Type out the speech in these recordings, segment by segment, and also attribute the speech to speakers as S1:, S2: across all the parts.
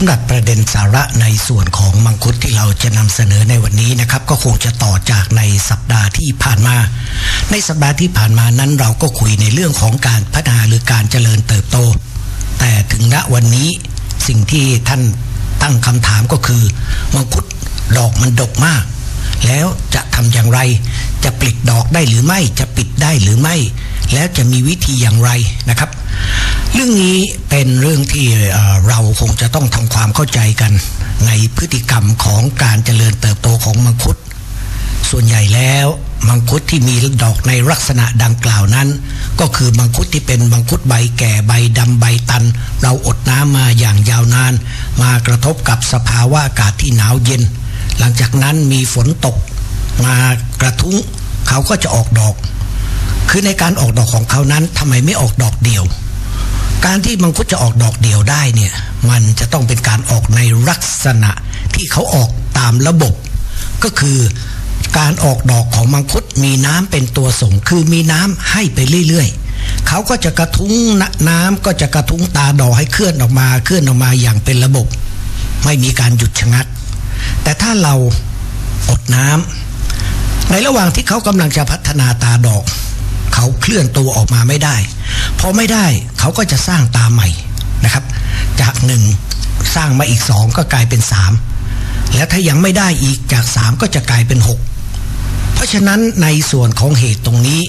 S1: ำหรับประเด็นสาระในส่วนของมังคุดที่เราจะนำเสนอในวันนี้นะครับ ก็คงจะต่อจากในสัปดาห์ที่ผ่านมา ในสัปดาห์ที่ผ่านมานั้นเราก็คุยในเรื่องของการพัฒนาหรือการเจริญเติบโต แต่ถึงณวันนี้สิ่งที่ท่านตั้งคำถามก็คือมังคุดดอกมันดกมาก แล้วจะทำอย่างไร จะปลิดดอกได้หรือไม่จะปิดได้หรือไม่ แล้วจะมีวิธีอย่างไรนะครับ เรื่องนี้เป็นเรื่องที่เราคงจะต้องทำความเข้าใจกันในพฤติกรรมของการเจริญเติบโตของมังคุด ส่วนใหญ่แล้วมังคุดที่มีดอกในลักษณะดังกล่าวนั้น ก็คือมังคุดที่เป็นมังคุดใบแก่ใบดำใบตัน เราอดน้ำมาอย่างยาวนาน มากระทบกับสภาวะอากาศที่หนาวเย็น หลังจากนั้นมีฝนตกมากระทุ้งเขาก็จะออกดอก คือในการออกดอกของเขานั้นทำไมไม่ออกดอกเดียว การที่มังคุดจะออกดอกเดียวได้เนี่ยมันจะต้องเป็นการออกในลักษณะที่เขาออกตามระบบ ก็คือการออกดอกของมังคุดมีน้ำเป็นตัวส่ง คือมีน้ำให้ไปเรื่อยๆ เขาก็จะกระทุ้งนน้ำก็จะกระทุ้งตาดอกให้เคลื่อนออกมาเคลื่อนออกมาอย่างเป็นระบบ ไม่มีการหยุดชะงัก แต่ถ้าเราอดน้ำในระหว่างที่เขากำลังจะพัฒนาตาดอก เขาเคลื่อนตัวออกมาไม่ได้พอไม่ได้เขาก็จะสร้างตาใหม่นะครับ จากหนึ่งสร้างมาอีกสองก็กลายเป็นสามแล้วถ้ายังไม่ได้อีกจากสามก็จะกลายเป็นหกเพราะฉะนั้นในส่วนของเหตุตรงนี้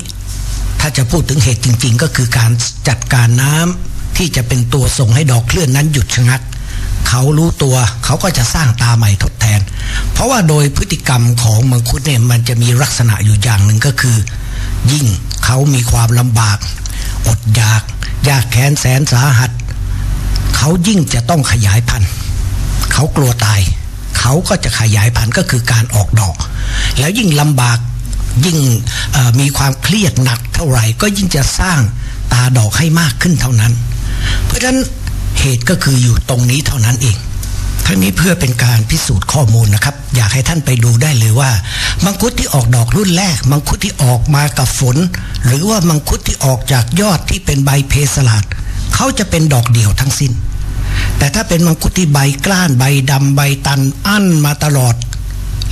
S1: ถ้าจะพูดถึงเหตุจริง ๆ ก็คือการจัดการน้ำที่จะเป็นตัวส่งให้ดอกเคลื่อนนั้นหยุดชะงักเขารู้ตัวเขาก็จะสร้างตาใหม่ทดแทน เพราะว่าโดยพฤติกรรมของมังคุดเนี่ยมันจะมีลักษณะอยู่อย่างหนึ่งก็คือ ยิ่งเขามีความลำบาก อดอยาก ยากแค้นแสนสาหัส เขายิ่งจะต้องขยายพันธุ์เขากลัวตาย เขาก็จะขยายพันธุ์ก็คือการออกดอก แล้วยิ่งลำบากยิ่งมีความเครียดหนักเท่าไหร่ ก็ยิ่งจะสร้างตาดอกให้มากขึ้นเท่านั้น เพราะฉะนั้นเหตุก็คืออยู่ตรงนี้เท่านั้นเอง ทั้งนี้เพื่อเป็นการพิสูจน์ข้อมูลนะครับ อยากให้ท่านไปดูได้เลยว่า มังคุดที่ออกดอกรุ่นแรก มังคุดที่ออกมากับฝน หรือว่ามังคุดที่ออกจากยอดที่เป็นใบเพสลาดเขาจะเป็นดอกเดี่ยวทั้งสิ้น แต่ถ้าเป็นมังคุดที่ใบกล้านใบดำใบตันอั้นมาตลอด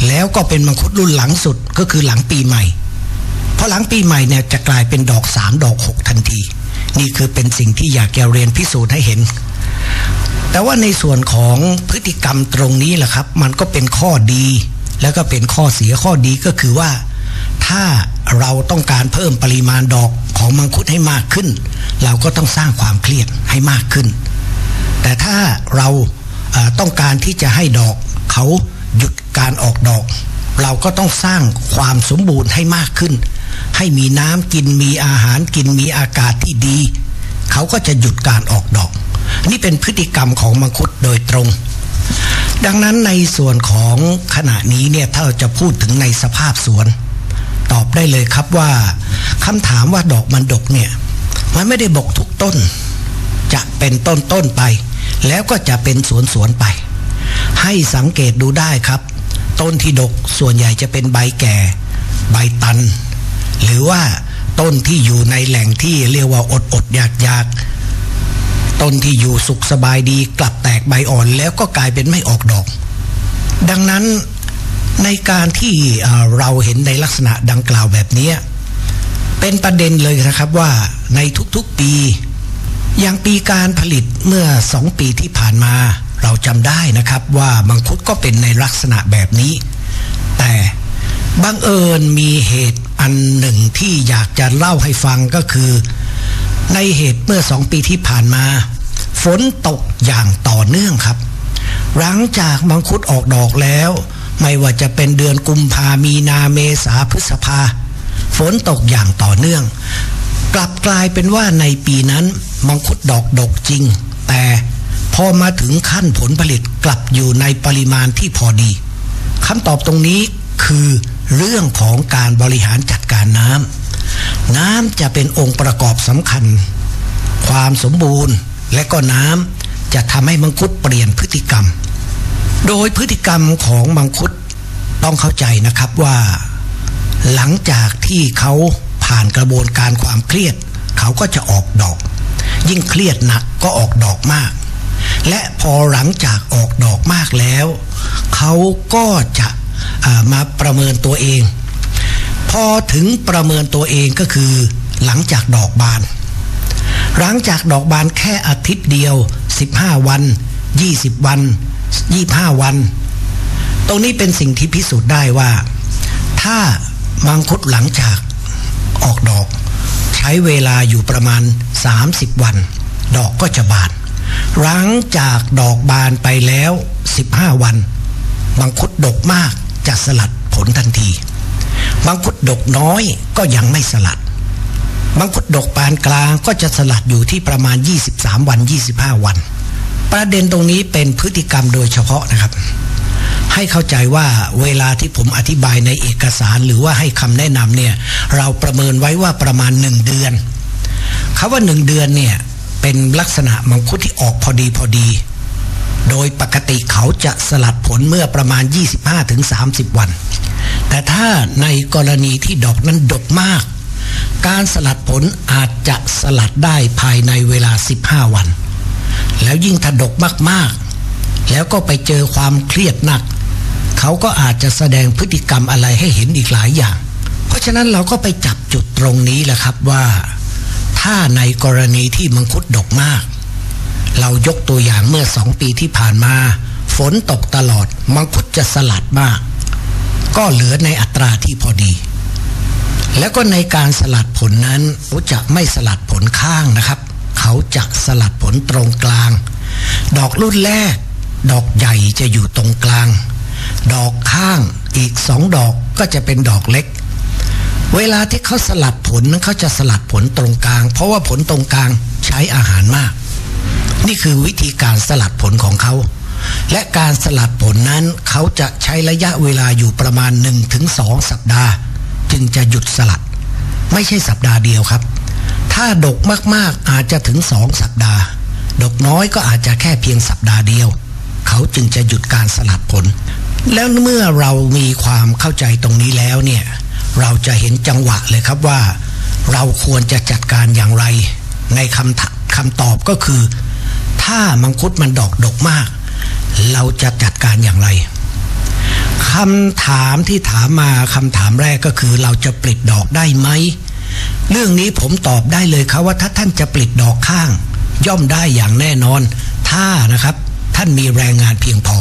S1: แล้วก็เป็นมังคุดรุ่นหลังสุดก็คือหลังปีใหม่พอหลังปีใหม่เนี่ยจะกลายเป็นดอกสามดอกหกทันที นี่คือเป็นสิ่งที่อยากจะเรียนพิสูจน์ให้เห็น แต่ว่าในส่วนของพฤติกรรมตรงนี้แหละครับ มันก็เป็นข้อดี แล้วก็เป็นข้อเสียข้อดีก็คือว่า ถ้าเราต้องการเพิ่มปริมาณดอกของมังคุดให้มากขึ้น เราก็ต้องสร้างความเครียดให้มากขึ้น แต่ถ้าเราต้องการที่จะให้ดอกเขาหยุดการออกดอก เราก็ต้องสร้างความสมบูรณ์ให้มากขึ้น ให้มีน้ำกินมีอาหารกินมีอากาศที่ดี เขาก็จะหยุดการออกดอก นี่เป็นพฤติกรรมของมังคุดโดยตรง ดังนั้นในส่วนของขณะนี้เนี่ยถ้าเราจะพูดถึงในสภาพสวน ตอบได้เลยครับว่าคำถามว่าดอกมันดกเนี่ยมันไม่ได้บกทุกต้น จะเป็นต้นต้นไป แล้วก็จะเป็นสวนสวนไป ให้สังเกตดูได้ครับ ต้นที่ดกส่วนใหญ่จะเป็นใบแก่ ใบตัน หรือว่าต้นที่อยู่ในแหล่งที่เรียกว่าอดอดอยากอยาก ต้นที่อยู่สุขสบายดีกลับแตกใบอ่อนแล้วก็กลายเป็นไม่ออกดอก ดังนั้นในการที่เราเห็นในลักษณะดังกล่าวแบบนี้ เป็นประเด็นเลยนะครับว่าในทุกๆปีอย่างปีการผลิตเมื่อสองปีที่ผ่านมา เราจำได้นะครับว่ามังคุดก็เป็นในลักษณะแบบนี้ แต่บังเอิญมีเหตุอันหนึ่งที่อยากจะเล่าให้ฟังก็คือ ในเหตุเมื่อสองปีที่ผ่านมา ฝนตกอย่างต่อเนื่องครับ หลังจากมังคุดออกดอกแล้ว ไม่ว่าจะเป็นเดือนกุมภามีนาเมษาพฤษภา ฝนตกอย่างต่อเนื่อง กลับกลายเป็นว่าในปีนั้นมังคุดดอกดกจริง แต่พอมาถึงขั้นผลผลิตกลับอยู่ในปริมาณที่พอดีคำตอบตรงนี้คือเรื่องของการบริหารจัดการน้ำ น้ำจะเป็นองค์ประกอบสำคัญ ความสมบูรณ์และก็น้ำจะทำให้มังคุดเปลี่ยนพฤติกรรม โดยพฤติกรรมของมังคุดต้องเข้าใจนะครับว่า หลังจากที่เขาผ่านกระบวนการความเครียด เขาก็จะออกดอก ยิ่งเครียดหนักก็ออกดอกมาก และพอหลังจากออกดอกมากแล้ว เขาก็จะามาประเมินตัวเอง พอถึงประเมินตัวเองก็คือหลังจากดอกบาน หลังจากดอกบานแค่อาทิตย์เดียว 15 วัน 20 วัน 25 วัน ตรงนี้เป็นสิ่งที่พิสูจน์ได้ว่า ถ้ามังคุดหลังจากออกดอก ใช้เวลาอยู่ประมาณ 30 วัน ดอกก็จะบาน หลังจากดอกบานไปแล้ว 15 วันมังคุดดกมากจะสลัดผลทันที มังคุดดกน้อยก็ยังไม่สลัด มังคุดดกปานกลางก็จะสลัดอยู่ที่ประมาณ 23 วัน 25 วัน ประเด็นตรงนี้เป็นพฤติกรรมโดยเฉพาะนะครับ ให้เข้าใจว่าเวลาที่ผมอธิบายในเอกสารหรือว่าให้คำแนะนำเนี่ย เราประเมินไว้ว่าประมาณหนึ่งเดือนคาว่าหนึ่งเดือนเนี่ยเป็นลักษณะมังคุดที่ออกพอดีพอดี โดยปกติเขาจะสลัดผลเมื่อประมาณ 25-30 วัน แต่ถ้าในกรณีที่ดอกนั้นดกมาก การสลัดผลอาจจะสลัดได้ภายในเวลา 15 วัน แล้วยิ่งถ้าดกมากๆ แล้วก็ไปเจอความเครียดหนัก เขาก็อาจจะแสดงพฤติกรรมอะไรให้เห็นอีกหลายอย่าง เพราะฉะนั้นเราก็ไปจับจุดตรงนี้แหละครับว่า ถ้าในกรณีที่มังคุดดกมาก เรายกตัวอย่างเมื่อสองปีที่ผ่านมา ฝนตกตลอดมังคุดจะสลัดมาก ก็เหลือในอัตราที่พอดี แล้วก็ในการสลัดผลนั้นเขาจะไม่สลัดผลข้างนะครับ เขาจะสลัดผลตรงกลาง ดอกรุ่นแรก ดอกใหญ่จะอยู่ตรงกลาง ดอกข้างอีกสองดอกก็จะเป็นดอกเล็ก เวลาที่เขาสลัดผลนั้นเขาจะสลัดผลตรงกลาง เพราะว่าผลตรงกลางใช้อาหารมาก นี่คือวิธีการสลัดผลของเขา และการสลัดผลนั้นเขาจะใช้ระยะเวลาอยู่ประมาณ 1-2 สัปดาห์ จึงจะหยุดสลัด ไม่ใช่สัปดาห์เดียวครับ ถ้าดกมากๆอาจจะถึงสองสัปดาห์ ดกน้อยก็อาจจะแค่เพียงสัปดาห์เดียว เขาจึงจะหยุดการสลัดผล แล้วเมื่อเรามีความเข้าใจตรงนี้แล้วเนี่ยเราจะเห็นจังหวะเลยครับว่า เราควรจะจัดการอย่างไร ในคำคำตอบก็คือ ถ้ามังคุดมันดอกดกมาก เราจะจัดการอย่างไรคำถามที่ถามมาคำถามแรกก็คือเราจะปลิดดอกได้ไหม เรื่องนี้ผมตอบได้เลยครับว่าถ้าท่านจะปลิดดอกข้าง ย่อมได้อย่างแน่นอน ถ้านะครับท่านมีแรงงานเพียงพอ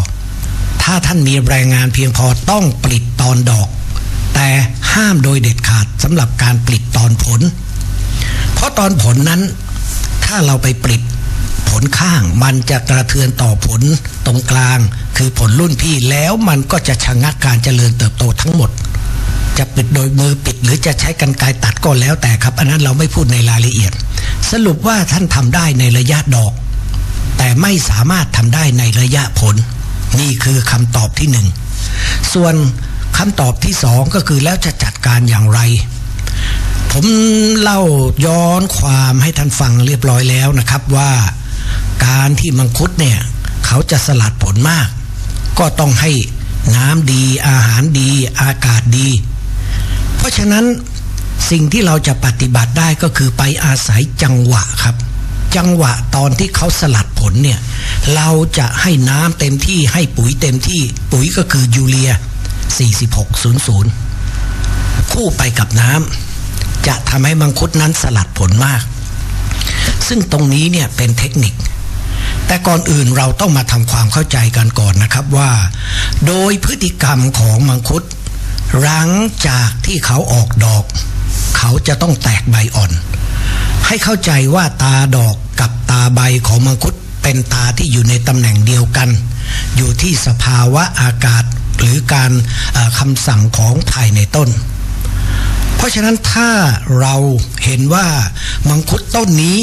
S1: ถ้าท่านมีแรงงานเพียงพอต้องปลิดตอนดอก แต่ห้ามโดยเด็ดขาดสำหรับการปลิดตอนผล เพราะตอนผลนั้น ถ้าเราไปปลิดผลข้างมันจะกระเทือนต่อผล ตรงกลาง คือผลรุ่นพี่แล้วมันก็จะชะงักการเจริญเติบโตทั้งหมด จะปิดโดยมือปิดหรือจะใช้กันไกรตัดก็แล้วแต่ครับ อันนั้นเราไม่พูดในรายละเอียด สรุปว่าท่านทำได้ในระยะดอก แต่ไม่สามารถทำได้ในระยะผล นี่คือคำตอบที่หนึ่งส่วนคำตอบที่สองก็คือแล้วจะจัดการอย่างไร ผมเล่าย้อนความให้ท่านฟังเรียบร้อยแล้วนะครับว่า การที่มังคุดเนี่ย เขาจะสลัดผลมาก ก็ต้องให้น้ำดีอาหารดีอากาศดี เพราะฉะนั้นสิ่งที่เราจะปฏิบัติได้ก็คือไปอาศัยจังหวะครับ จังหวะตอนที่เขาสลัดผลเนี่ย เราจะให้น้ำเต็มที่ให้ปุ๋ยเต็มที่ปุ๋ยก็คือยูเรีย 4600 คู่ไปกับน้ำจะทำให้มังคุดนั้นสลัดผลมาก ซึ่งตรงนี้เนี่ยเป็นเทคนิค แต่ก่อนอื่นเราต้องมาทำความเข้าใจกันก่อนนะครับว่า โดยพฤติกรรมของมังคุดหลังจากที่เขาออกดอก เขาจะต้องแตกใบอ่อน ให้เข้าใจว่าตาดอกกับตาใบของมังคุดเป็นตาที่อยู่ในตำแหน่งเดียวกัน อยู่ที่สภาวะอากาศหรือการคำสั่งของภายในต้น เพราะฉะนั้นถ้าเราเห็นว่ามังคุดต้นนี้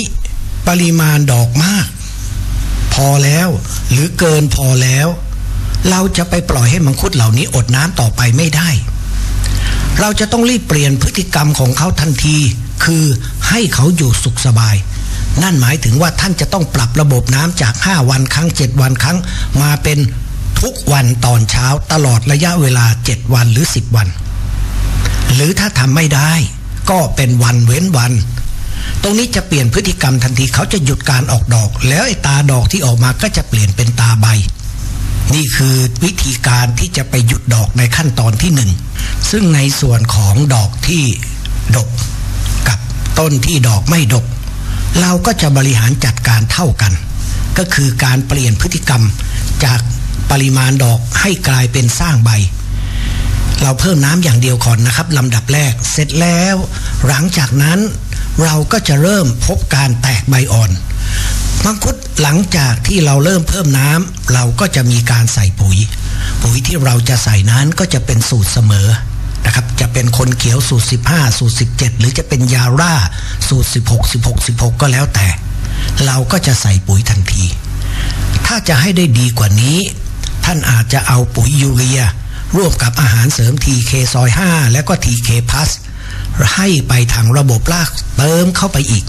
S1: ปริมาณดอกมาก พอแล้ว หรือเกินพอแล้ว เราจะไปปล่อยให้มังคุดเหล่านี้อดน้ำต่อไปไม่ได้ เราจะต้องรีบเปลี่ยนพฤติกรรมของเขาทันที คือให้เขาอยู่สุขสบาย นั่นหมายถึงว่าท่านจะต้องปรับระบบน้ำจาก 5 วันครั้ง 7 วันครั้ง มาเป็นทุกวันตอนเช้าตลอดระยะเวลา 7 วันหรือ 10 วัน หรือถ้าทำไม่ได้ ก็เป็นวันเว้นวัน ตรงนี้จะเปลี่ยนพฤติกรรมทันทีเขาจะหยุดการออกดอก แล้วไอ้ตาดอกที่ออกมาก็จะเปลี่ยนเป็นตาใบ นี่คือวิธีการที่จะไปหยุดดอกในขั้นตอนที่หนึ่งซึ่งในส่วนของดอกที่ดก กับต้นที่ดอกไม่ดก เราก็จะบริหารจัดการเท่ากัน ก็คือการเปลี่ยนพฤติกรรมจากปริมาณดอกให้กลายเป็นสร้างใบ เราเพิ่มน้ำอย่างเดียวก่อนนะครับลำดับแรกเสร็จแล้ว หลังจากนั้น เราก็จะเริ่มพบการแตกใบอ่อน มังคุดหลังจากที่เราเริ่มเพิ่มน้ำเราก็จะมีการใส่ปุ๋ย ปุ๋ยที่เราจะใส่นั้นก็จะเป็นสูตรเสมอนะครับจะเป็นคนเขียวสูตร 15 สูตร 17 หรือจะเป็นยาร่าสูตร 16 16 16 ก็แล้วแต่ เราก็จะใส่ปุ๋ยทันที ถ้าจะให้ได้ดีกว่านี้ ท่านอาจจะเอาปุ๋ยยูเรีย ร่วมกับอาหารเสริม TK ซอย5และก็ TK Plus ให้ไปทางระบบรากเติมเข้าไปอีก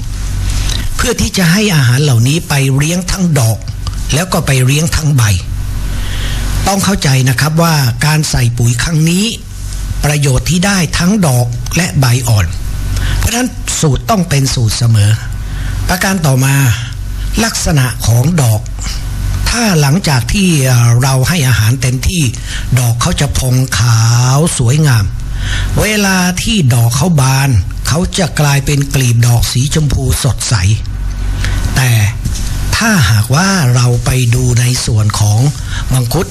S1: เพื่อที่จะให้อาหารเหล่านี้ไปเลี้ยงทั้งดอก แล้วก็ไปเลี้ยงทั้งใบ ต้องเข้าใจนะครับว่าการใส่ปุ๋ยครั้งนี้ ประโยชน์ที่ได้ทั้งดอกและใบอ่อน เพราะฉะนั้นสูตรต้องเป็นสูตรเสมอ ประการต่อมาลักษณะของดอก ถ้าหลังจากที่เราให้อาหารเต็มที่ดอกเขาจะพองขาวสวยงาม เวลาที่ดอกเขาบาน เขาจะกลายเป็นกลีบดอกสีชมพูสดใส แต่ถ้าหากว่าเราไปดูในส่วนของมังคุด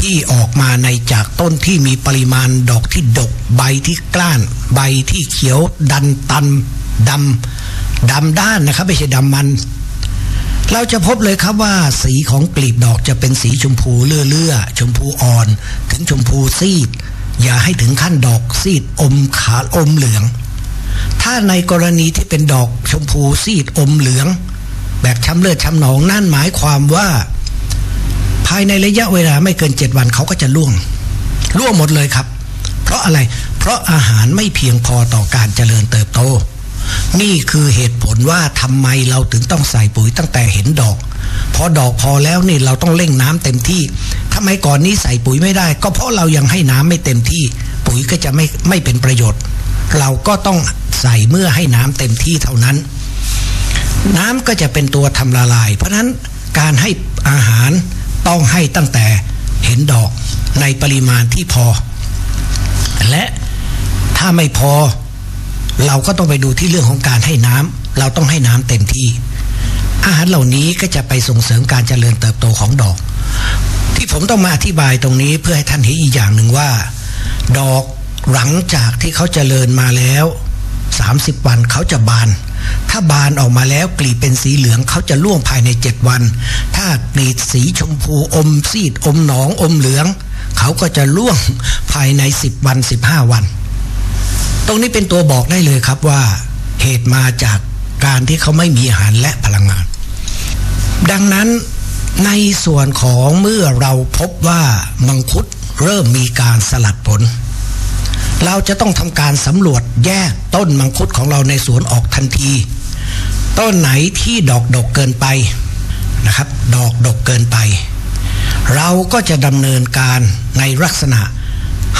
S1: ที่ออกมาในจากต้นที่มีปริมาณดอกที่ดกใบที่กล้าน ใบที่เขียวดันตันดำดำด้านนะครับ ไม่ใช่ดำมัน เราจะพบเลยครับว่าสีของกลีบดอกจะเป็นสีชมพูเลื่อๆชมพูอ่อน ถึงชมพูซีด อย่าให้ถึงขั้นดอกซีดอมขาอมเหลือง ถ้าในกรณีที่เป็นดอกชมพูซีดอมเหลือง แบบช้ำเลือดช้ำหนองนั่นหมายความว่า ภายในระยะเวลาไม่เกินเจ็ดวันเขาก็จะล่วงล่วงหมดเลยครับ เพราะอะไรเพราะอาหารไม่เพียงพอต่อการเจริญเติบโต นี่คือเหตุผลว่าทำไมเราถึงต้องใส่ปุ๋ยตั้งแต่เห็นดอก พอดอกพอแล้วนี่เราต้องเร่งน้ำเต็มที่ทำไมก่อนนี้ใส่ปุ๋ยไม่ได้ ก็เพราะเรายังให้น้ำไม่เต็มที่ ปุ๋ยก็จะไม่ไม่เป็นประโยชน์ เราก็ต้องใส่เมื่อให้น้ำเต็มที่เท่านั้น น้ำก็จะเป็นตัวทำละลาย เพราะฉะนั้นการให้อาหารต้องให้ตั้งแต่เห็นดอกในปริมาณที่พอ และถ้าไม่พอ เราก็ต้องไปดูที่เรื่องของการให้น้ำเราต้องให้น้ำเต็มที่ อาหารเหล่านี้ก็จะไปส่งเสริมการเจริญเติบโตของดอก ที่ผมต้องมาอธิบายตรงนี้เพื่อให้ท่านเห็นอีกอย่างหนึ่งว่า ดอกหลังจากที่เขาเจริญมาแล้ว 30 วันเขาจะบาน ถ้าบานออกมาแล้วกลีบเป็นสีเหลืองเขาจะล่วงภายใน 7 วัน ถ้ากลีบสีชมพูอมซีดอมหนองอมเหลือง เขาก็จะล่วงภายใน 10 วัน 15 วัน ตรงนี้เป็นตัวบอกได้เลยครับว่าเหตุมาจากการที่เขาไม่มีอาหารและพลังงาน ดังนั้นในส่วนของเมื่อเราพบว่ามังคุดเริ่มมีการสลัดผล เราจะต้องทำการสำรวจแยกต้นมังคุดของเราในสวนออกทันที ต้นไหนที่ดอกดกเกินไปนะครับ ดอกดกเกินไป เราก็จะดำเนินการในลักษณะ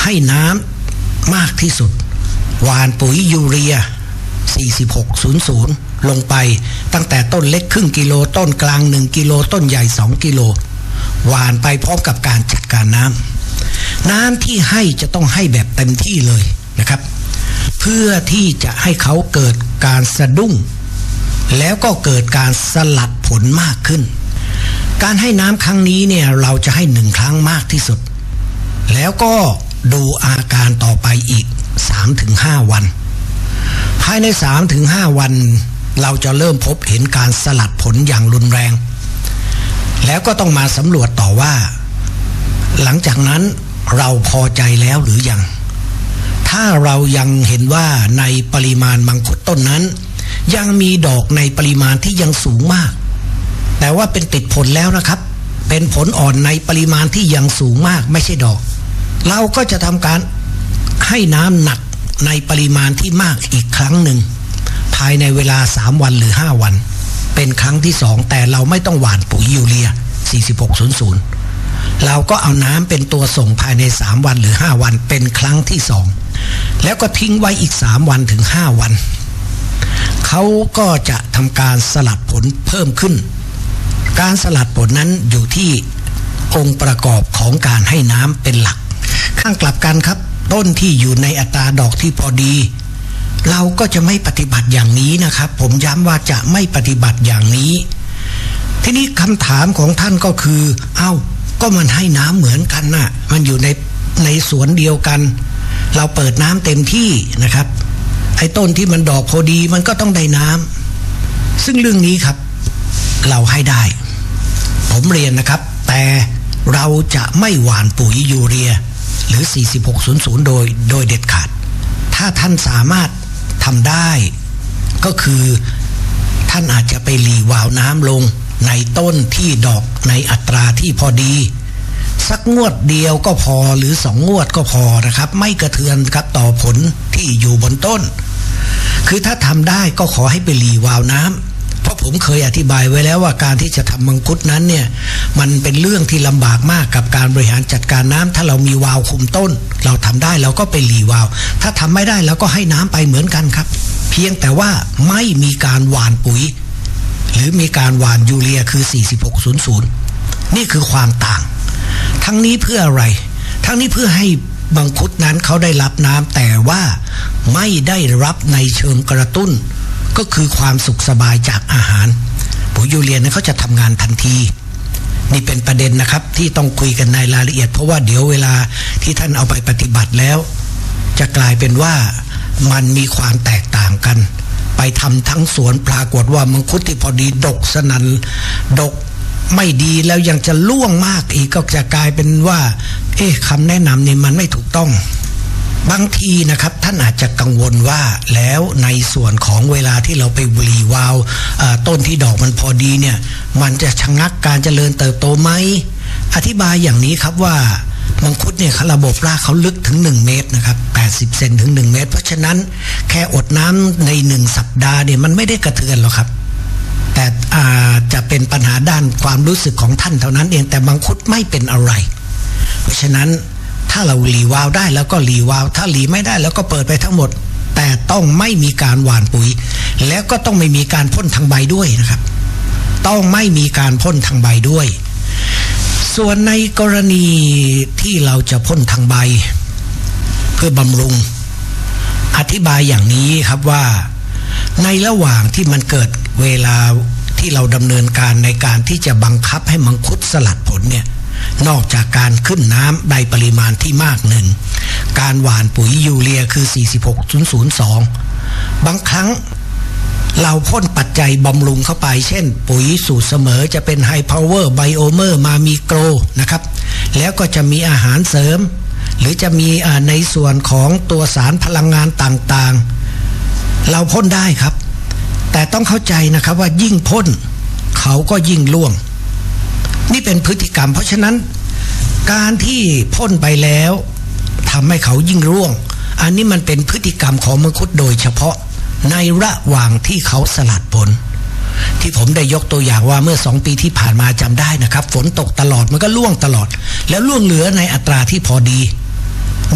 S1: ให้น้ำมากที่สุด หวานปุ๋ยยูเรีย 4600 ลงไปตั้งแต่ต้นเล็กครึ่งกิโลต้นกลาง 1 กิโลต้นใหญ่ 2 กิโลหวานไปพร้อมกับการจัดการน้ำน้ำที่ให้จะต้องให้แบบเต็มที่เลยนะครับ เพื่อที่จะให้เขาเกิดการสะดุ้ง แล้วก็เกิดการสลัดผลมากขึ้น การให้น้ำครั้งนี้เนี่ยเราจะให้หนึ่งครั้งมากที่สุด แล้วก็ดูอาการต่อไปอีก 3-5 วัน ภายใน 3-5 วัน เราจะเริ่มพบเห็นการสลัดผลอย่างรุนแรง แล้วก็ต้องมาสำรวจต่อว่า หลังจากนั้นเราพอใจแล้วหรือยัง ถ้าเรายังเห็นว่าในปริมาณมังคุดต้นนั้น ยังมีดอกในปริมาณที่ยังสูงมาก แต่ว่าเป็นติดผลแล้วนะครับ เป็นผลอ่อนในปริมาณที่ยังสูงมากไม่ใช่ดอก เราก็จะทำการ ให้น้ำหนักในปริมาณที่มากอีกครั้งหนึ่ง ภายในเวลา 3 วันหรือ 5 วัน เป็นครั้งที่ 2 แต่เราไม่ต้องหว่านปุ๋ยยูเรีย 4600 เราก็เอาน้ำเป็นตัวส่งภายใน 3 วันหรือ 5 วันเป็นครั้งที่ 2 แล้วก็ทิ้งไว้อีก 3 วันถึง 5 วัน เขาก็จะทำการสลัดผลเพิ่มขึ้น การสลัดผลนั้นอยู่ที่องค์ประกอบของการให้น้ำเป็นหลัก ข้างกลับกันครับ ต้นที่อยู่ในอัตราดอกที่พอดี เราก็จะไม่ปฏิบัติอย่างนี้นะครับ ผมย้ำว่าจะไม่ปฏิบัติอย่างนี้ ทีนี้คำถามของท่านก็คือ เอา้า ก็มันให้น้ำเหมือนกันน่ะ มันอยู่ในในสวนเดียวกัน เราเปิดน้ำเต็มที่นะครับไอ้ต้นที่มันดอกพอดีมันก็ต้องได้น้ำซึ่งเรื่องนี้ครับ เราให้ได้ ผมเรียนนะครับ แต่เราจะไม่หว่านปุ๋ยยูเรีย หรือ 4600 โดยโดยเด็ดขาด ถ้าท่านสามารถทำได้ ก็คือท่านอาจจะไปหลีวาวน้ำลง ในต้นที่ดอกในอัตราที่พอดี สักงวดเดียวก็พอหรือสองงวดก็พอนะครับ ไม่กระเทือนครับต่อผลที่อยู่บนต้น คือถ้าทำได้ก็ขอให้ไปหลีวาวน้ำ ผมเคยอธิบายไว้แล้วว่าการที่จะทำมังคุดนั้นเนี่ยมันเป็นเรื่องที่ลำบากมากกับการบริหารจัดการน้ำถ้าเรามีวาล์วคุมต้น เราทำได้เราก็ไปหลีวาล์วถ้าทำไม่ได้เราก็ให้น้ำไปเหมือนกันครับ เพียงแต่ว่าไม่มีการหว่านปุ๋ย หรือมีการหว่านยูเรียคือ 4600 นี่คือความต่าง ทั้งนี้เพื่ออะไร ทั้งนี้เพื่อให้บังคุดนั้นเขาได้รับน้ำแต่ว่าไม่ได้รับในเชิงกระตุ้น ก็คือความสุขสบายจากอาหารปุ๋ยยูเรียนั้นเขาจะทำงานทันที นี่เป็นประเด็นนะครับที่ต้องคุยกันในรายละเอียด เพราะว่าเดี๋ยวเวลาที่ท่านเอาไปปฏิบัติแล้ว จะกลายเป็นว่ามันมีความแตกต่างกัน ไปทำทั้งสวนปรากฏว่ามังคุดที่พอดีดกสนันดกไม่ดีแล้วยังจะล่วงมากอีกก็จะกลายเป็นว่า เอ๊ะคำแนะนำนี่มันไม่ถูกต้อง บางทีนะครับท่านอาจจะกังวลว่าแล้วในส่วนของเวลาที่เราไปบรีวาวต้นที่ดอกมันพอดีเนี่ยมันจะชะงักการเจริญเติบโตไหมอธิบายอย่างนี้ครับว่ามังคุดเนี่ยระบบรากเขาลึกถึง 1 เมตรนะครับ80เซนถึง 1 เมตร เพราะฉะนั้นแค่อดน้ำใน 1 สัปดาห์เนี่ยมันไม่ได้กระเทือนหรอกครับ แต่อาจจะเป็นปัญหาด้านความรู้สึกของท่านเท่านั้นเองแต่มังคุดไม่เป็นอะไร เพราะฉะนั้น ถ้าเราหลีวาวได้แล้วก็หลีวาว ถ้าหลีไม่ได้แล้วก็เปิดไปทั้งหมด แต่ต้องไม่มีการหว่านปุ๋ย แล้วก็ต้องไม่มีการพ่นทางใบด้วยนะครับ ต้องไม่มีการพ่นทางใบด้วย ส่วนในกรณีที่เราจะพ่นทางใบ เพื่อบำรุง อธิบายอย่างนี้ครับว่า ในระหว่างที่มันเกิดเวลาที่เราดำเนินการในการที่จะบังคับให้มังคุดสลัดผลเนี่ย นอกจากการขึ้นน้ำในปริมาณที่มากหนึ่ง การหว่านปุ๋ยยูเรียคือ 46002 บางครั้งเราพ่นปัจจัยบำรุงเข้าไป เช่น ปุ๋ยสูตรเสมอจะเป็นไฮพาวเวอร์ไบโอเมอร์มามีโกรนะครับ แล้วก็จะมีอาหารเสริม หรือจะมีในส่วนของตัวสารพลังงานต่างๆ เราพ่นได้ครับ แต่ต้องเข้าใจนะครับว่ายิ่งพ่น เขาก็ยิ่งล่วง นี่เป็นพฤติกรรม เพราะฉะนั้น การที่พ่นไปแล้วทำให้เขายิ่งร่วง อันนี้มันเป็นพฤติกรรมของมังคุดโดยเฉพาะในระหว่างที่เขาสลัดผล ที่ผมได้ยกตัวอย่างว่าเมื่อสองปีที่ผ่านมาจำได้นะครับ ฝนตกตลอดมันก็ล่วงตลอด แล้วล่วงเหลือในอัตราที่พอดี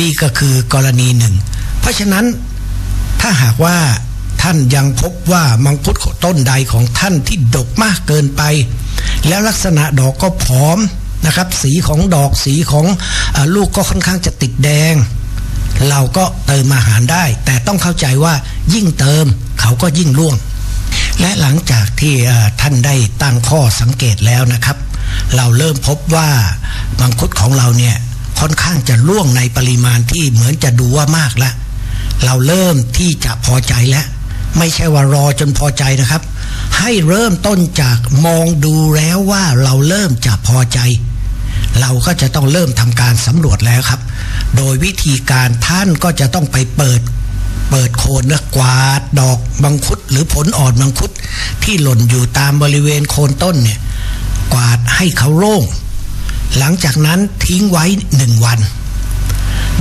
S1: นี่ก็คือกรณีหนึ่ง เพราะฉะนั้นถ้าหากว่าท่านยังพบว่ามังคุดต้นใดของท่านที่ดกมากเกินไป แล้วลักษณะดอกก็ผอมนะครับ สีของดอกสีของอลูกก็ค่อนข้างจะติดแดง เราก็เติมอาหารได้ แต่ต้องเข้าใจว่ายิ่งเติมเขาก็ยิ่งร่วง และหลังจากที่ท่านได้ตั้งข้อสังเกตแล้วนะครับ เราเริ่มพบว่ามังคุดของเราเนี่ยค่อนข้างจะร่วงในปริมาณที่เหมือนจะดูว่ามากแล้วเราเริ่มที่จะพอใจแล้ว ไม่ใช่ว่ารอจนพอใจนะครับ ให้เริ่มต้นจากมองดูแล้วว่าเราเริ่มจะพอใจ เราก็จะต้องเริ่มทำการสำรวจแล้วครับ โดยวิธีการท่านก็จะต้องไปเปิด เปิดโคนนะกวาดดอกมังคุด หรือผลอ่อนมังคุด ที่หล่นอยู่ตามบริเวณโคนต้นเนี่ยกวาดให้เขาโล่ง หลังจากนั้นทิ้งไว้หนึ่งวัน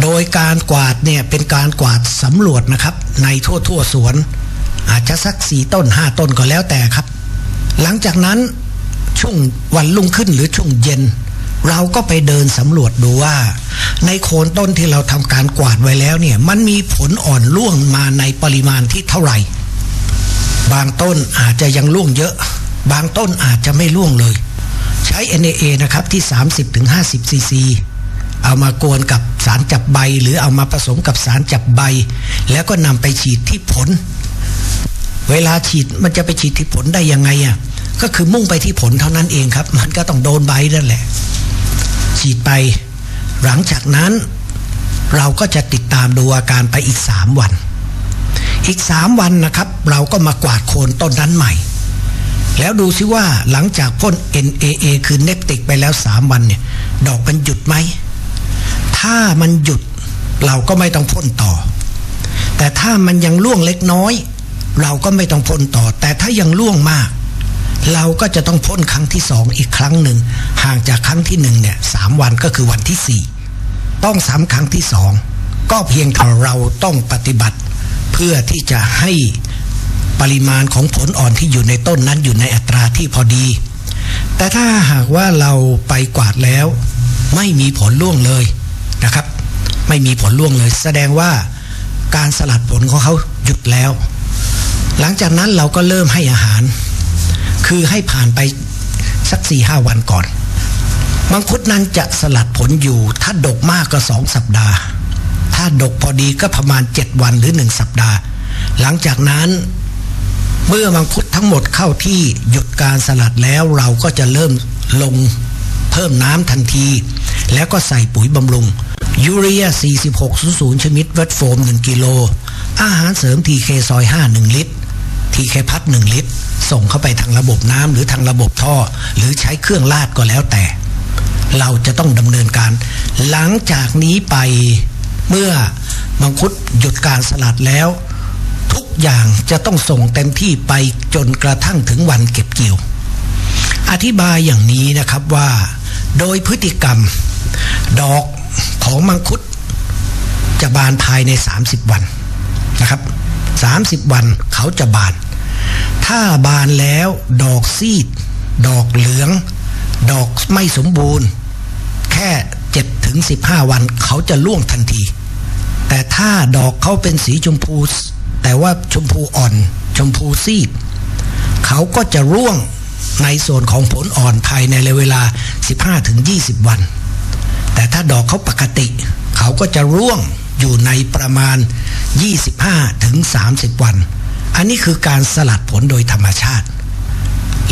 S1: โดยการกวาดเนี่ยเป็นการกวาดสำรวจนะครับ ในทั่วทั่วสวน อาจจะสักสี่ต้นห้าต้นก็แล้วแต่ครับ หลังจากนั้นช่วงวันรุ่งขึ้นหรือช่วงเย็น เราก็ไปเดินสำรวจดูว่า ในโคนต้นที่เราทำการกวาดไว้แล้วเนี่ย มันมีผลอ่อนร่วงมาในปริมาณที่เท่าไหร่ บางต้นอาจจะยังร่วงเยอะ บางต้นอาจจะไม่ร่วงเลย ใช้ NAA นะครับที่ 30-50ซีซีเอามากวนกับสารจับใบ หรือเอามาผสมกับสารจับใบ แล้วก็นำไปฉีดที่ผล เวลาฉีดมันจะไปฉีดที่ผลได้ยังไงอะก็คือมุ่งไปที่ผลเท่านั้นเองครับ มันก็ต้องโดนใบนั่นแหละ ฉีดไป หลังจากนั้น เราก็จะติดตามดูอาการไปอีกสามวัน อีกสามวันนะครับ เราก็มากวาดโคนต้นนั้นใหม่ แล้วดูซิว่าหลังจากพ่น NAA คือเนปติกไปแล้วสามวันเนี่ย ดอกมันหยุดไหม ถ้ามันหยุดเราก็ไม่ต้องพ่นต่อ แต่ถ้ามันยังล่วงเล็กน้อย เราก็ไม่ต้องพ่นต่อ แต่ถ้ายังล่วงมาก เราก็จะต้องพ่นครั้งที่สองอีกครั้งหนึ่งห่างจากครั้งที่หนึ่งเนี่ยสามวันก็คือวันที่สี่ต้องซ้ำครั้งที่สองก็เพียงแต่เราต้องปฏิบัติ เพื่อที่จะให้ปริมาณของผลอ่อนที่อยู่ในต้นนั้นอยู่ในอัตราที่พอดี แต่ถ้าหากว่าเราไปกวาดแล้ว ไม่มีผลล่วงเลยนะครับ ไม่มีผลล่วงเลย แสดงว่าการสลัดผลของเขาหยุดแล้ว หลังจากนั้นเราก็เริ่มให้อาหาร คือให้ผ่านไปสักสี่ห้าวันก่อน มังคุดนั้นจะสลัดผลอยู่ ถ้าดกมากก็สองสัปดาห์ ถ้าดกพอดีก็ประมาณเจ็ดวันหรือหนึ่งสัปดาห์ หลังจากนั้นเมื่อมังคุดทั้งหมดเข้าที่หยุดการสลัดแล้วเราก็จะเริ่มลงเพิ่มน้ำทันที แล้วก็ใส่ปุ๋ยบำรุง ยูเรีย 4600 ชนิดเวทโฟม 1 กิโล อาหารเสริมทีเคซอย 5 1 ลิตร เคพัด1ลิตร ส่งเข้าไปทางระบบน้ำหรือทางระบบท่อ หรือใช้เครื่องลาดก็แล้วแต่ เราจะต้องดำเนินการ หลังจากนี้ไปเมื่อมังคุดหยุดการสลัดแล้ว ทุกอย่างจะต้องส่งเต็มที่ไปจนกระทั่งถึงวันเก็บเกี่ยว อธิบายอย่างนี้นะครับว่า โดยพฤติกรรม ดอกของมังคุดจะบานภายใน 30 วันนะครับ 30 วันเขาจะบาน ถ้าบานแล้วดอกซีด ดอกเหลือง ดอกไม่สมบูรณ์ แค่7ถึง15วันเขาจะล่วงทันที แต่ถ้าดอกเขาเป็นสีชมพู แต่ว่าชมพูอ่อน ชมพูซีด เขาก็จะร่วงในส่วนของผลอ่อนภายในเวลา 15-20วัน แต่ถ้าดอกเขาปกติ เขาก็จะร่วงอยู่ในประมาณ 25-30วัน อันนี้คือการสลัดผลโดยธรรมชาติ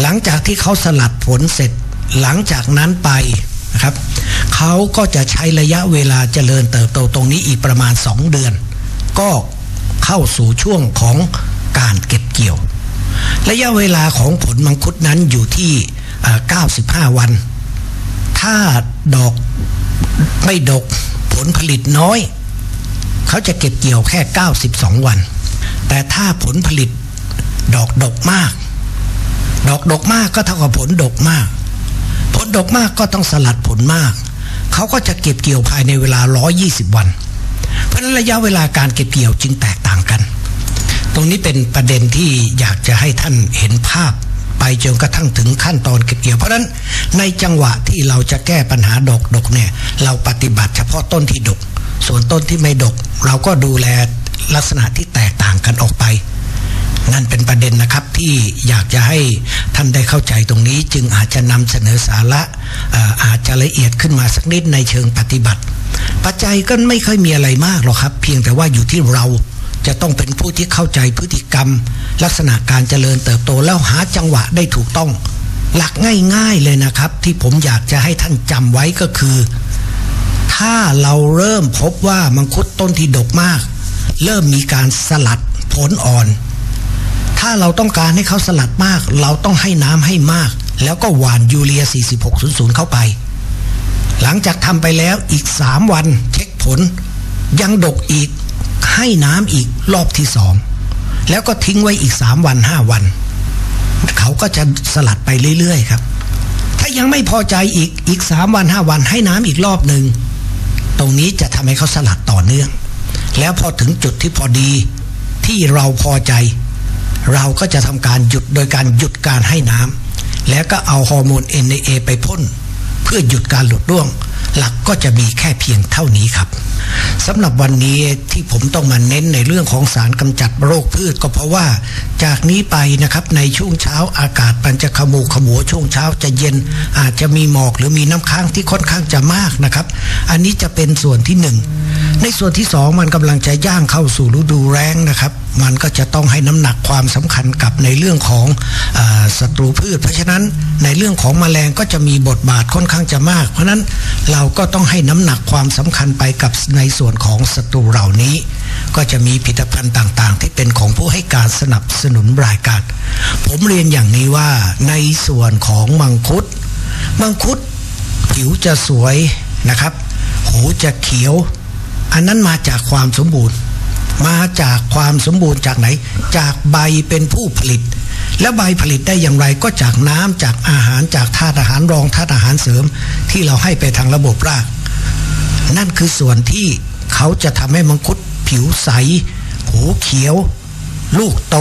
S1: หลังจากที่เขาสลัดผลเสร็จ หลังจากนั้นไปนะครับเขาก็จะใช้ระยะเวลาเจริญเติบโตตรงนี้อีกประมาณ 2 เดือน ก็เข้าสู่ช่วงของการเก็บเกี่ยว ระยะเวลาของผลมังคุดนั้นอยู่ที่ 95 วัน ถ้าดอกไม่ดกผลผลิตน้อย เขาจะเก็บเกี่ยวแค่ 92 วัน แต่ถ้าผลผลิตดอกดกมาก ดอกดกมากก็เท่ากับผลดกมาก ผลดกมากก็ต้องสลัดผลมาก เขาก็จะเก็บเกี่ยวภายในเวลา 120 วัน เพราะนั้นระยะเวลาการเก็บเกี่ยวจึงแตกต่างกัน ตรงนี้เป็นประเด็นที่อยากจะให้ท่านเห็นภาพไปจนกระทั่งถึงขั้นตอนเก็บเกี่ยว เพราะนั้นในจังหวะที่เราจะแก้ปัญหาดอกดกเนี่ยเราปฏิบัติเฉพาะต้นที่ดก ส่วนต้นที่ไม่ดก เราก็ดูแล ลักษณะที่แตกต่างกันออกไป นั่นเป็นประเด็นนะครับที่อยากจะให้ท่านได้เข้าใจตรงนี้ จึงอาจจะนำเสนอสาระอาจจะละเอียดขึ้นมาสักนิดในเชิงปฏิบัติ ปัจจัยก็ไม่ค่อยมีอะไรมากหรอกครับ เพียงแต่ว่าอยู่ที่เราจะต้องเป็นผู้ที่เข้าใจพฤติกรรม ลักษณะการเจริญเติบโตแล้วหาจังหวะได้ถูกต้อง หลักง่ายๆเลยนะครับ ที่ผมอยากจะให้ท่านจำไว้ก็คือ ถ้าเราเริ่มพบว่ามังคุดต้นที่ดกมาก เริ่มมีการสลัดผลอ่อน ถ้าเราต้องการให้เขาสลัดมาก เราต้องให้น้ำให้มาก แล้วก็หวานยูเรีย 4600 เข้าไป หลังจากทำไปแล้วอีก 3 วันเช็คผล ยังดกอีกให้น้ำอีกรอบที่สองแล้วก็ทิ้งไว้อีก 3 วัน 5 วัน เขาก็จะสลัดไปเรื่อยๆครับ ถ้ายังไม่พอใจอีกอีก 3 วัน 5 วันให้น้ำอีกรอบหนึ่งตรงนี้จะทำให้เขาสลัดต่อเนื่อง แล้วพอถึงจุดที่พอดีที่เราพอใจ เราก็จะทำการหยุดโดยการหยุดการให้น้ำแล้วก็เอาฮอร์โมน NAA ไปพ่น เพื่อหยุดการหลุดร่วง หลักก็จะมีแค่เพียงเท่านี้ครับสำหรับวันนี้ที่ผมต้องมาเน้นในเรื่องของสารกำจัดโรคพืชก็เพราะว่า จากนี้ไปนะครับในช่วงเช้าอากาศมันจะขมูขมัวช่วงเช้าจะเย็นอาจจะมีหมอกหรือมีน้ำค้างที่ค่อนข้างจะมากนะครับ อันนี้จะเป็นส่วนที่หนึ่งในส่วนที่สองมันกำลังจะย่างเข้าสู่ฤดูแล้งนะครับ มันก็จะต้องให้น้ำหนักความสำคัญกับในเรื่องของศัตรูพืช เพราะฉะนั้นในเรื่องของแมลงก็จะมีบทบาทค่อนข้างจะมาก เพราะนั้น เราก็ต้องให้น้ำหนักความสำคัญไปกับในส่วนของศัตรูเหล่านี้ ก็จะมีผลิตภัณฑ์ต่างๆ ที่เป็นของผู้ให้การสนับสนุนรายการ ผมเรียนอย่างนี้ว่าในส่วนของมังคุด มังคุดผิวจะสวยนะครับ หูจะเขียว อันนั้นมาจากความสมบูรณ์ มาจากความสมบูรณ์จากไหน จากใบเป็นผู้ผลิต แล้วใบผลิตได้อย่างไรก็จากน้ำจากอาหารจากธาตุอาหารรองธาตุอาหารเสริม ที่เราให้ไปทางระบบราก นั่นคือส่วนที่เขาจะทำให้มังคุดผิวใส หูเขียว ลูกโต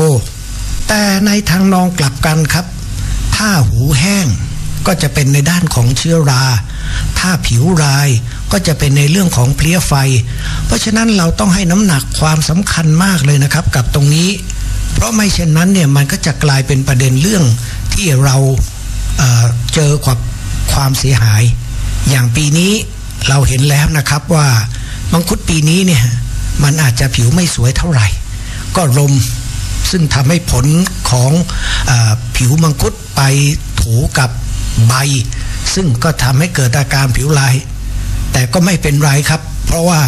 S1: แต่ในทางนองกลับกันครับ ถ้าหูแห้งก็จะเป็นในด้านของเชื้อรา ถ้าผิวรายก็จะเป็นในเรื่องของเพลี้ยไฟ เพราะฉะนั้นเราต้องให้น้ำหนักความสำคัญมากเลยนะครับ กับตรงนี้ เพราะไม่เช่นนั้นเนี่ยมันก็จะกลายเป็นประเด็นเรื่องที่เราเเจอกับความเสียหาย อย่างปีนี้เราเห็นแล้วนะครับว่ามังคุดปีนี้เนี่ยมันอาจจะผิวไม่สวยเท่าไหร่ ก็ลมซึ่งทำให้ผลของอผิวมังคุดไปถูกับใบ ซึ่งก็ทำให้เกิดอาการผิวลาย แต่ก็ไม่เป็นไรครับ เพราะว่า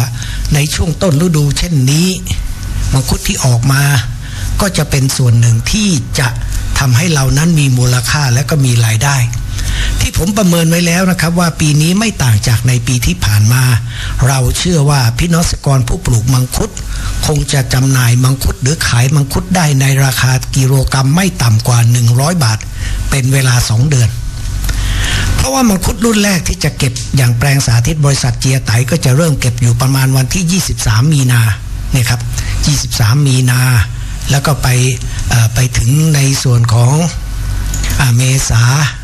S1: ในช่วงต้นฤดูเช่นนี้ มังคุดที่ออกมา ก็จะเป็นส่วนหนึ่งที่จะทำให้เรานั้นมีมูลค่าและก็มีรายได้ ที่ผมประเมินไว้แล้วนะครับว่าปีนี้ไม่ต่างจากในปีที่ผ่านมา เราเชื่อว่าพี่น้องเกรกรผู้ปลูกมังคุด คงจะจำหน่ายมังคุดหรือขายมังคุดได้ในราคากิโลกรรัมไม่ต่ำกว่า 100 บาท เป็นเวลา 2 เดือน เพราะว่ามังคุดรุ่นแรกที่จะเก็บอย่างแปลงสาธิตบริษัทเจียไตก็จะเริ่มเก็บอยู่ประมาณวันที่ 23 มีนาเนี่ยครับ 23 มีนา แล้วก็ไปไปถึงในส่วนของอเมษา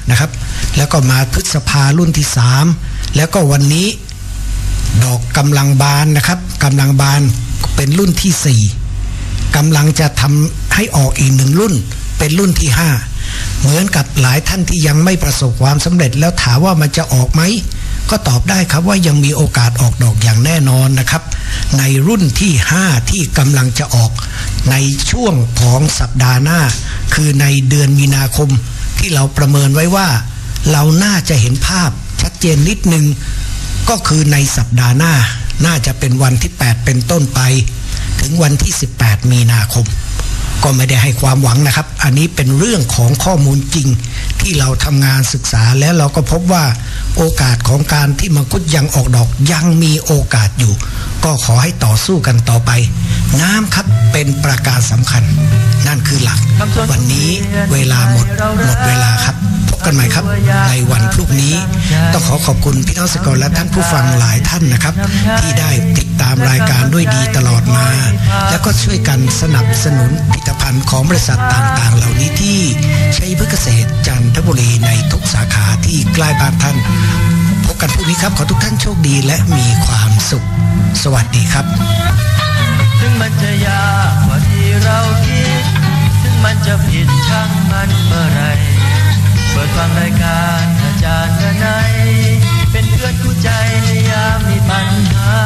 S1: นะครับ แล้วก็มาพฤษภารุ่นที่สามแล้วก็วันนี้ดอกกำลังบานนะครับกำลังบานเป็นรุ่นที่สี่กำลังจะทำให้ออกอีกหนึ่งรุ่น เป็นรุ่นที่ห้าเหมือนกับหลายท่านที่ยังไม่ประสบความสำเร็จแล้วถามว่ามันจะออกไหม ก็ตอบได้ครับว่ายังมีโอกาสออกดอกอย่างแน่นอนนะครับ ในรุ่นที่ 5 ที่กำลังจะออก ในช่วงของสัปดาห์หน้า คือในเดือนมีนาคม ที่เราประเมินไว้ว่า เราน่าจะเห็นภาพชัดเจนนิดนึง ก็คือในสัปดาห์หน้า น่าจะเป็นวันที่ 8 เป็นต้นไป ถึงวันที่ 18 มีนาคม ก็ไม่ได้ให้ความหวังนะครับ อันนี้เป็นเรื่องของข้อมูลจริง ที่เราทำงานศึกษาแล้วเราก็พบว่าโอกาสของการที่มังคุดยังออกดอกยังมีโอกาสอยู่ ก็ขอให้ต่อสู้กันต่อไป น้ำครับเป็นประการสำคัญ นั่นคือหลัก วันนี้เวลาหมดหมดเวลาครับ พบกันใหม่ครับ ในวันพรุ่งนี้ ต้องขอขอบคุณพี่น้องสกลและท่านผู้ฟังหลายท่านนะครับ ที่ได้ติดตามรายการด้วยดีตลอดมา แล้วก็ช่วยกันสนับสนุนผลิตภัณฑ์ของบริษัทต่างๆ เหล่านี้ที่ใช้พืชเกษตรจันทบุรีในทุกสาขาที่ใกล้บ้านท่าน พบกันพรุ่งนี้ครับ ขอทุกท่านโชคดีและมีความสุข สวัสดีครับ
S2: ถึงมันจะยากกว่าที่เราคิด ถึงมันจะผิดช่างมันเมื่อไรเปิดฟังรายการอาจารย์ดนัยเป็นเพื่อนคู่ใจในยามมีปัญหา